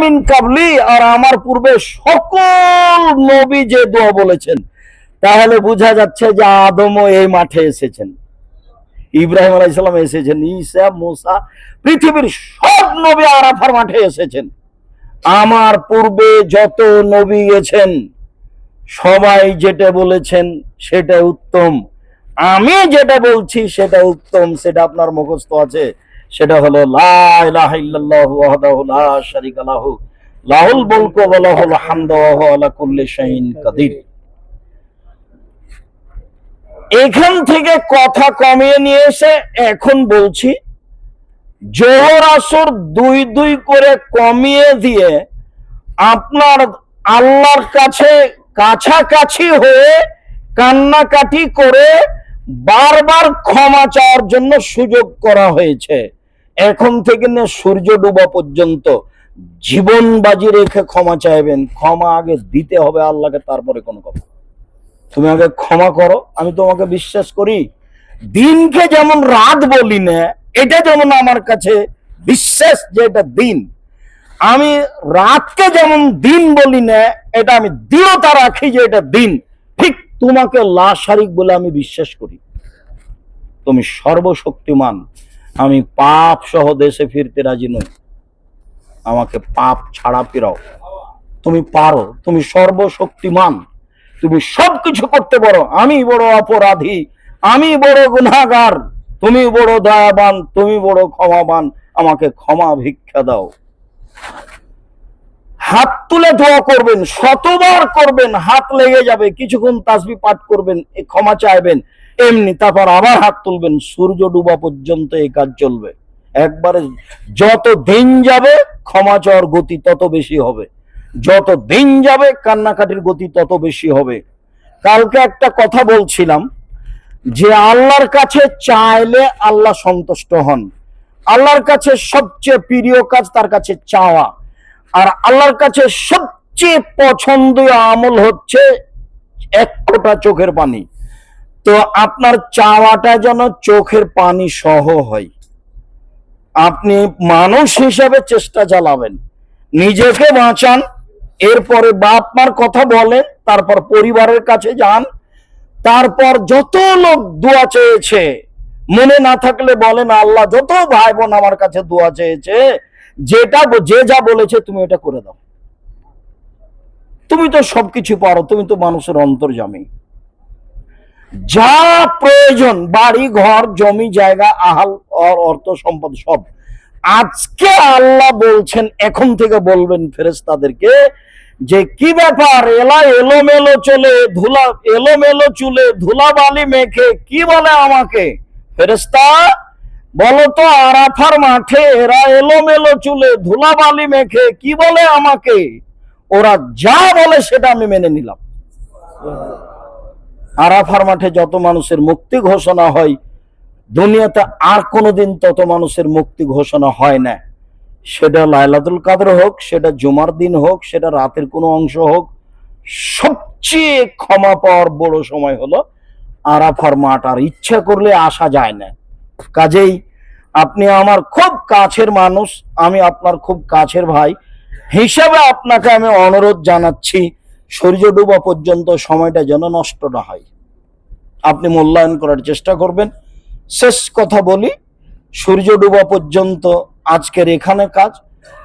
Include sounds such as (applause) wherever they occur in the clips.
মিন কাবলি, আর আমার পূর্বে সকল নবী যে দোয়া বলেছেন, তাহলে বোঝা যাচ্ছে যে আদমও এই মাঠে এসেছেন। ইব্রাহিম আলাইসালাম এসেছেন, ঈসা, মুসা, পৃথিবীর সব নবী আরাফার মাঠে এসেছেন। আমার পূর্বে যত নবী গেছেন, সবাই যেটা বলেছেন সেটা উত্তম। আমি যেটা বলছি সেটা উত্তম, সেটা আপনার মুখস্থ আছে। সেটা হলো লাহুল এখান থেকে কথা কমিয়ে নিয়ে এসে এখন বলছি, জোহর আসর দুই দুই করে কমিয়ে দিয়ে আপনার আল্লাহর কাছে কাছাকাছি হয়ে কান্নাকাটি করে বারবার ক্ষমা চাওয়ার জন্য সুযোগ করা হয়েছে। এখন থেকে না সূর্য ডুবা পর্যন্ত জীবন বাজি রেখে ক্ষমা চাইবেন। ক্ষমা আগে দিতে হবে আল্লাহকে, তারপরে কোনো কথা। তুমি আগে ক্ষমা করো, আমি তোমাকে বিশ্বাস করি। দিনকে যেমন রাত বলি না, এটা যেমন আমার কাছে বিশ্বাস যে এটা দিন। আমি রাতকে যেমন দিন বলি না, এটা আমি দৃঢ়তা রাখি যে এটা দিন। ঠিক তোমাকে লাশারিক বলে আমি বিশ্বাস করি। তুমি সর্বশক্তিমান। আমি পাপ সহ দেশে ফিরতে রাজি নই। আমাকে পাপ ছাড়া ফেরাও। তুমি পারো, তুমি সর্বশক্তিমান, তুমি সবকিছু করতে পারো। আমি বড় অপরাধী, আমি বড় গুণাগার তুমি বড় দয়াবান, তুমি বড় ক্ষমাবান, আমাকে ক্ষমা ভিক্ষা দাও। হাত তুলে ধোয়া করবেন, শতবার করবেন, হাত লেগে যাবে, কিছুক্ষণ তাসবি পাঠ করবেন ক্ষমা চাইবেন। এমনি তারপর আবার হাত তুলবেন, সূর্য ডুবা পর্যন্ত এই কাজ চলবে। একবারে যত দিন যাবে ক্ষমা চাওয়ার গতি তত বেশি হবে। যত দিন যাবে কান্নাকাটির গতি তত বেশি হবে। কালকে একটা কথা বলছিলাম, যে আল্লাহর কাছে চাইলে আল্লাহ সন্তুষ্ট হন। আল্লাহর কাছে সবচেয়ে প্রিয় কাজ তার কাছে চাওয়া। আর আল্লাহর কাছে সবচেয়ে পছন্দীয় আমল হচ্ছে এক কোটা চোখের পানি। তো আপনার চাওয়াটা যেন চোখের পানি সহ হয়। আপনি মানুষ হিসাবে চেষ্টা চালাবেন। নিজেকে বাঁচান, এরপরে বাপ মার কথা বলেন, তারপর পরিবারের কাছে যান, তারপর যত লোক দোয়া চেয়েছে, মনে না থাকলে বলেন, আল্লাহ, যত ভাই বোন আমার কাছে দোয়া চেয়েছে, যেটা যে যা বলেছে তুমি এটা করে দাও। তুমি তো সবকিছু পারো, তুমি তো মানুষের অন্তর্জামী যা প্রয়োজন, বাড়ি, ঘর, জমি, জায়গা, আহাল অর্থ, সম্পদ, সব। আজকে আল্লাহ বলছেন, এখন থেকে বলবেন ফেরেস্তাদেরকে যে কি ব্যাপার, এলা এলোমেলো চলে, ধুলা, এলোমেলো চুলে ধুলাবালি মেখে, কি বলে আমাকে? ফেরেস্তা বলো তো, আরাফার মাঠে এরা এলোমেলো চুলে ধুলাবালি মেখে, কি বলে আমাকে? ওরা যা বলে সেটা আমি মেনে নিলাম। আরাফার মাঠে যত মানুষের মুক্তি ঘোষণা হয়, দুনিয়াতে আর কোনোদিন তত মানুষের মুক্তি ঘোষণা হয় না। সেটা লাইলাতুল কাদর হোক, সেটা জুমার দিন হোক, সেটা রাতের কোনো অংশ হোক, সবচেয়ে ক্ষমা পাওয়ার বড় সময় হলো আরাফার মাঠ, আর ইচ্ছা করলে আসা যায় না। কাজেই আপনি আমার খুব কাছের মানুষ, আমি আপনার খুব কাছের ভাই, হিসাবে আপনাকে আমি অনুরোধ জানাচ্ছি সূর্য ডুবা পর্যন্ত সময়টা যেন নষ্ট না হয়। আপনি মূল্যায়ন করার চেষ্টা করবেন। শেষ কথা বলি, সূর্য ডুবা পর্যন্ত আজকের এখানে কাজ।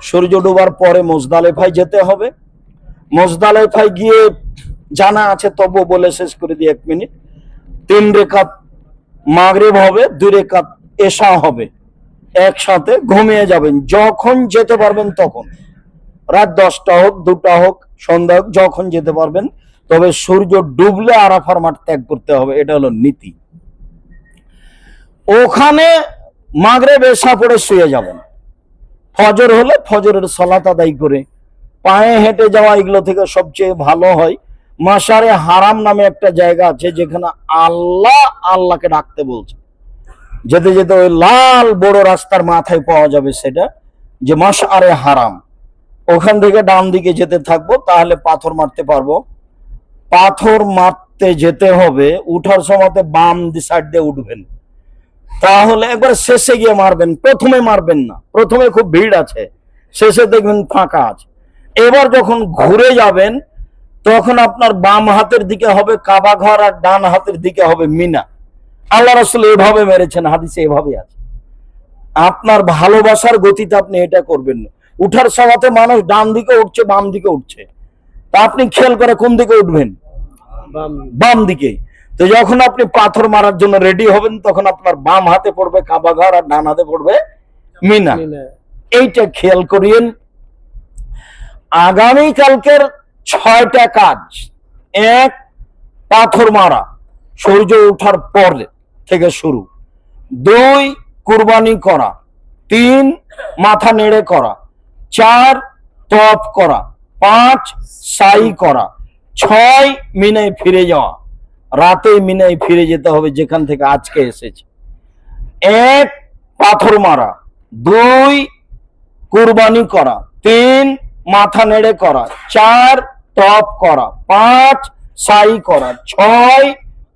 সূর্য ডুবার পরে মোজদালেফায় যেতে হবে। মোজদালেফায় গিয়ে জানা আছে, তবু বলে শেষ করে দিই এক মিনিট। তিন রেখাত মাগরেব হবে, দুই রেখাত এশা হবে। একসাথে ঘুমিয়ে যাবেন। যখন যেতে পারবেন তখন। রাত দশটা হোক, দুটা হোক সন্ধ্যা যখন যেতে পারবেন, তবে সূর্য ডুবলে আরাফার মাঠ ত্যাগ করতে হবে, এটা হলো নীতি। ওখানে মাগরে বেশা পড়ে শুয়ে যাবেন। ফজর হলে ফজরের সলাত আদায় করে পায়ে হেঁটে যাওয়া এগুলো থেকে সবচেয়ে ভালো হয়। মাসারে হারাম নামে একটা জায়গা আছে যেখানে আল্লাহ আল্লাহকে ডাকতে বলছে। যেতে যেতে ওই লাল বড় রাস্তার মাথায় পাওয়া যাবে সেটা, যে মাসারে হারাম। ওখান থেকে ডান দিকে যেতে থাকব, তাহলে পাথর মারতে পারব। পাথর মারতে যেতে হবে, উঠার সময়তে বাম সাইড দিয়ে উঠবেন। তাহলে একবার শেষে গিয়ে মারবেন, প্রথমে মারবেন না। প্রথমে খুব ভিড় আছে, শেষে দেখবেন ফাঁকা আছে। এবার যখন ঘুরে যাবেন, তখন আপনার বাম হাতের দিকে হবে কাবা ঘর আর ডান হাতের দিকে হবে মিনা। আল্লাহ রসুল এভাবে মেরেছেন, হাদিসে এভাবে আছে। আপনার ভালোবাসার গতিতে আপনি এটা করবেন না। উঠার সময়তে মানুষ ডান দিকে উঠছে বাম দিকে উঠছে। তা আপনি খেয়াল করে কোন দিকে উঠবেন? বাম দিকে। তো যখন আপনি পাথর মারার জন্য রেডি হবেন তখন আপনার বাম হাতে পড়বে কাবা ঘর আর ডান হাতে পড়বে মিনা। মিনা। এইটা খেয়াল করিয়েন। আগামী কালকের ছয়টা কাজ। এক পাথর মারা সূর্য ওঠার পর থেকে শুরু। দুই কুরবানি করা। তিন মাথা নেড়ে করা। চার তপ করা, পাঁচ সাই করা, ছয় মিনায় ফিরে যাওয়া, রাতে মিনায় ফিরে যেতে হবে যেখান থেকে আজকে এসেছে। এক, পাথর মারা, দুই, কুরবানি করা, তিন, মাথা নেড়ে করা, চার টপ করা, পাঁচ, সাই করা, ছয়,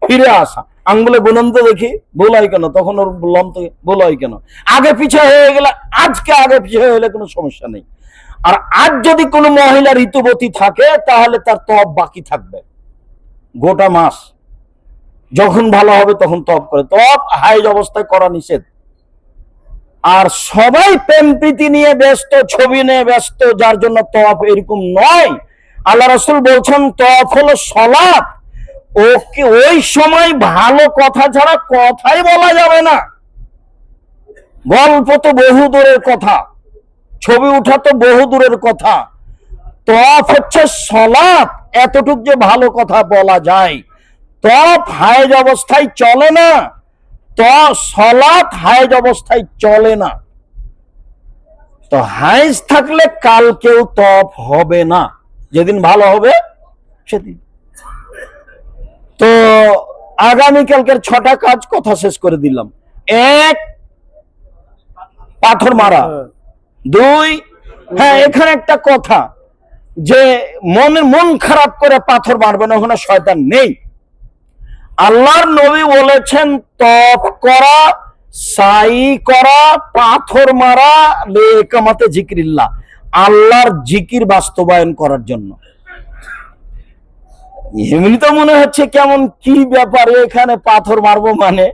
ফিরে আসা। আঙ্গুলে গুনন্ত দেখি, ভুল হয় কেন? তখন ওর বললাম তো ভুল হয় কেন? আগে পিছে হয়ে গেলে, আজকে আগে পিছিয়ে গেলে কোনো সমস্যা নেই। আর আজ যদি কোনো মহিলা ঋতুবতী থাকে, তাহলে তার তপ বাকি থাকবে। গোটা মাস। যখন ভালো হবে তখন তপ করে। তপ হাইজ অবস্থায় করা নিষেধ। আর সবাই প্রেম প্রীতি নিয়ে ব্যস্ত, ছবি নিয়ে ব্যস্ত, যার জন্য তফ এরকম নয়। আল্লাহ রসুল বলছেন তফ হলো সলাপ ওকে ওই সময় ভালো কথা ছাড়া কথাই বলা যাবে না। গল্প তো বহু দূরের কথা, ছবি উঠা তো বহু দূরের কথা, তফ হচ্ছে সলাপ, এতটুক যে ভালো কথা বলা যায়। তফ হায়েজ অবস্থায় চলে না তো সলাৎ হায়েজ অবস্থায় চলে না। তো হায়েজ থাকলে কালকেও তপ হবে না, যেদিন ভালো হবে সেদিন। তো আগামীকালকের ছটা কাজ কথা শেষ করে দিলাম। এক পাথর মারা। হ্যাঁ। দুই হ্যাঁ এখানে একটা কথা যে মনের মন খারাপ করে পাথর মারবে না ওখানে শয়তান নেই। আল্লাহর নবী বলেছেন তপ করা সাই করা পাথর মারা লেকামাতে জিকিরিল্লাহ। আল্লাহর জিকির বাস্তবায়ন করার জন্য। এমনি তো মনে হচ্ছে কেমন কি ব্যাপারে এখানে পাথর মারবো মানে?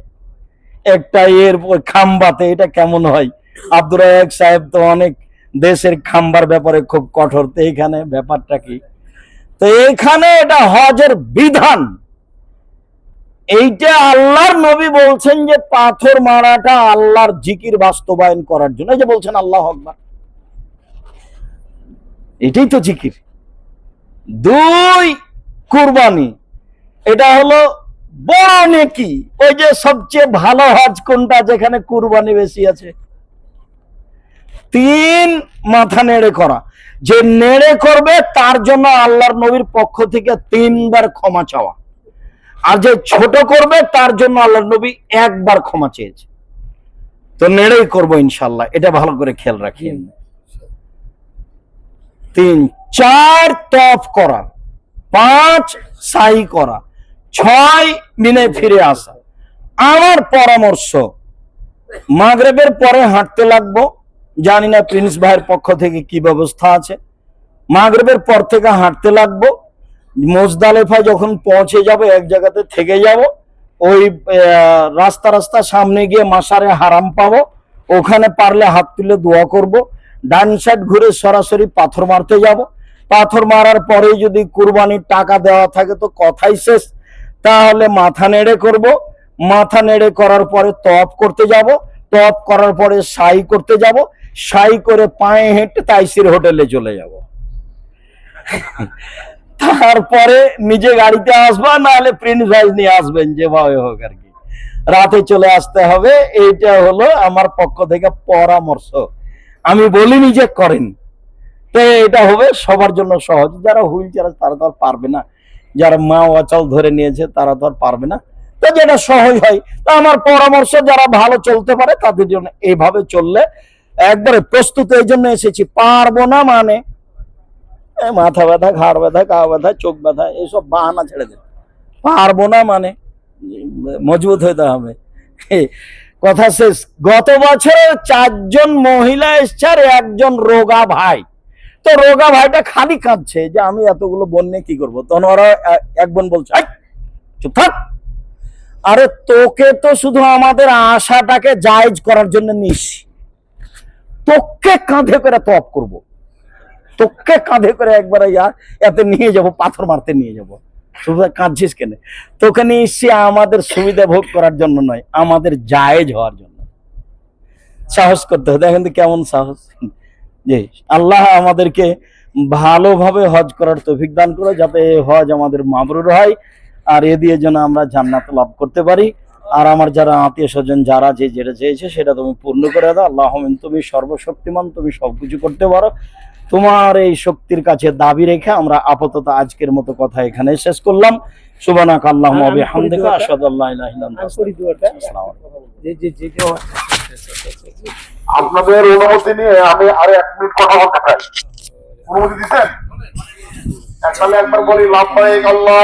একটা এর খাম্বাতে এটা কেমন হয়? আব্দুর রাজাক সাহেব তো অনেক দেশের খাম্বার ব্যাপারে খুব কঠোর, তো এখানে ব্যাপারটা কি? তো এখানে এটা হজের বিধান। এইটা আল্লাহর নবী বলছেন যে পাথর মারাটা আল্লাহর জিকির বাস্তবায়ন করার জন্য। এই যে বলছেন আল্লাহ আকবার। এটাই তো জিকির। দুই কুরবানি। এটা হলো বড় নেকি। ওই যে সবচেয়ে ভালো হজ কোনটা, যেখানে কুরবানি বেশি আছে? তিন মাথা নেড়ে করা। যে নেড়ে করবে, তার জন্য আল্লাহর নবীর পক্ষ থেকে তিনবার ক্ষমা চাওয়া। আর যে ছোট করবে, তার জন্য আল্লাহর নবী একবার ক্ষমা চেয়েছে। তো নেড়েই করব ইনশাল্লাহ। এটা ভালো করে খেয়াল রাখি তিন, চার তফ করা। পাঁচ সাই করা, ছয় মিনে ফিরে আসা। আমার পরামর্শ, মাগরেবের পরে হাঁটতে লাগবো। জানি না প্রিন্স ভাইয়ের পক্ষ থেকে কি ব্যবস্থা আছে। মাগরেবের পর থেকে হাঁটতে লাগবো। মোজদালেফায় যখন পৌঁছে যাব, এক জায়গাতে থেকে যাব, ওই রাস্তা রাস্তা সামনে গিয়ে মাসারে হারাম পাবো। ওখানে পারলে হাত তুলে দোয়া করব। ডান সাইড ঘুরে সরাসরি পাথর মারতে যাব। পাথর মারার পরে যদি কুরবানির টাকা দেওয়া থাকে তো কথাই শেষ। তাহলে মাথা নেড়ে করব। মাথা নেড়ে করার পরে তপ করতে যাব। তপ করার পরে সাই করতে যাব। সাই করে পায়ে হেঁটে তাইসির হোটেলে চলে যাব। (laughs) তারপরে নিজে গাড়িতে আসবা, নাহলে প্রিন্স ভাইজ নিয়ে আসবেন যেভাবে হোক আর কি। রাতে চলে আসতে হবে। এইটা হলো আমার পক্ষ থেকে পরামর্শ। আমি বলিনি যে করেন। এটা হবে, সবার জন্য সহজ। যারা হুইল চেয়ার তারা তো আর পারবে না। যারা মা অচল ধরে নিয়েছে, তারা তো আর পারবে না। তো যেটা সহজ হয়, তা আমার পরামর্শ, যারা ভালো চলতে পারে, তাদের জন্য এইভাবে চললে একবারে প্রস্তুত এই জন্য এসেছি। পারব না মানে মাথা ব্যথা, ঘাড় ব্যথা, গা ব্যথা, চোখ ব্যথা এইসব বাহানা ছেড়ে দেবে পারব না মানে মজবুত হইতে হবে। কথা শেষ। গত বছর চারজন মহিলা এসছে আর একজন রোগা ভাই। তো রোগা ভাইটা খালি কাঁদছে যে আমি এতগুলো বোন নিয়ে কি করব? তখন ওরা এক বোন বলছে "এই, চুপ থাক। আরে তোকে তো শুধু আমাদের আশাটাকে জায়েজ করার জন্য নিস। তোকে কাঁধে করে তপ করব। তোকে কাঁধে করে একবার ইয়া এতে নিয়ে যাব পাথর মারতে নিয়ে যাব। শুধু কাঁদছিস কেন? তোকে নিয়ে আমাদের সুবিধা ভোগ করার জন্য নয় আমাদের জায়েজ হওয়ার জন্য। সাহস করতে হবে। দেখেন তো কেমন সাহস। জি আল্লাহ আমাদেরকে ভালোভাবে হজ করার তৌফিক দান করে যাতে হজ আমাদের মাবরুর হয়। আর এ দিয়ে যেন আমরা জান্নাত লাভ করতে পারি। আর আমার যারা আত্মীয় স্বজন যারা যে যেটা চেয়েছে সেটা তুমি পূর্ণ করে দাও। আল্লাহ তুমি সর্বশক্তিমান তুমি সবকিছু করতে পারো। তোমার এই শক্তির কাছে দাবি রেখে আমরা আপাতত আজকের মতো কথা এখানে শেষ করলাম। সুবানাক আল্লাহ হ্যাঁ, আমি আপনাদের অনুমতি নিয়ে আমি আরে এক মিনিট কথা বলতে চাই। অনুমতি দিচ্ছেন? একবার বলি লাভ পাই আল্লাহ